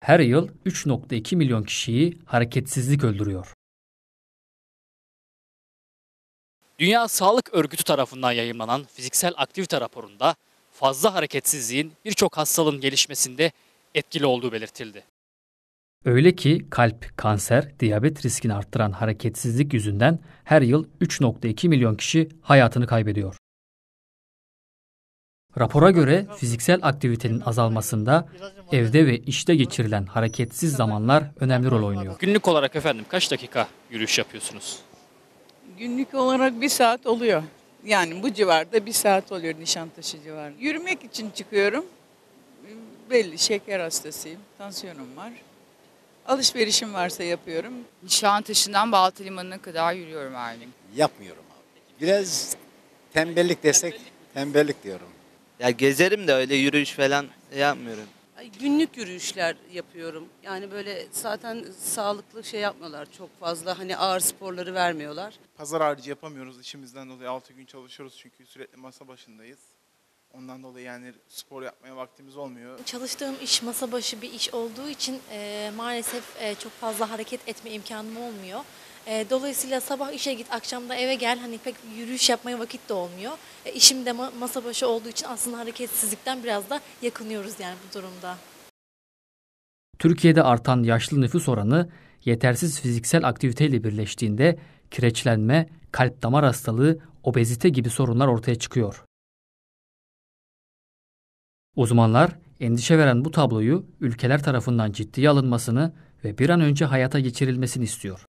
her yıl 3.2 milyon kişiyi hareketsizlik öldürüyor. Dünya Sağlık Örgütü tarafından yayımlanan fiziksel aktivite raporunda fazla hareketsizliğin birçok hastalığın gelişmesinde etkili olduğu belirtildi. Öyle ki kalp, kanser, diyabet riskini arttıran hareketsizlik yüzünden her yıl 3.2 milyon kişi hayatını kaybediyor. Rapora göre fiziksel aktivitenin azalmasında evde ve işte geçirilen hareketsiz zamanlar önemli rol oynuyor. Günlük olarak efendim kaç dakika yürüyüş yapıyorsunuz? Günlük olarak bir saat oluyor. Yani bu civarda bir saat oluyor Nişantaşı civarı. Yürümek için çıkıyorum. Belli şeker hastasıyım, tansiyonum var. Alışverişim varsa yapıyorum. Nişantaşı'ndan Balta Limanı'na kadar yürüyorum her gün. Yapmıyorum abi. Biraz tembellik desek tembellik diyorum. Ya gezerim de öyle yürüyüş falan yapmıyorum. Ay, Günlük yürüyüşler yapıyorum. Yani böyle zaten sağlıklı şey yapmıyorlar çok fazla. Hani ağır sporları vermiyorlar. Pazar harici yapamıyoruz işimizden dolayı 6 gün çalışıyoruz çünkü sürekli masa başındayız. Ondan dolayı yani spor yapmaya vaktimiz olmuyor. Çalıştığım iş masa başı bir iş olduğu için e, maalesef e, çok fazla hareket etme imkanım olmuyor. E, dolayısıyla sabah işe git, akşam da eve gel. Hani pek yürüyüş yapmaya vakit de olmuyor. E, işim de ma- masa başı olduğu için aslında hareketsizlikten biraz da yakınıyoruz yani bu durumda. Türkiye'de artan yaşlı nüfus oranı yetersiz fiziksel aktiviteyle birleştiğinde kireçlenme, kalp damar hastalığı, obezite gibi sorunlar ortaya çıkıyor. Uzmanlar endişe veren bu tabloyu ülkeler tarafından ciddiye alınmasını ve bir an önce hayata geçirilmesini istiyor.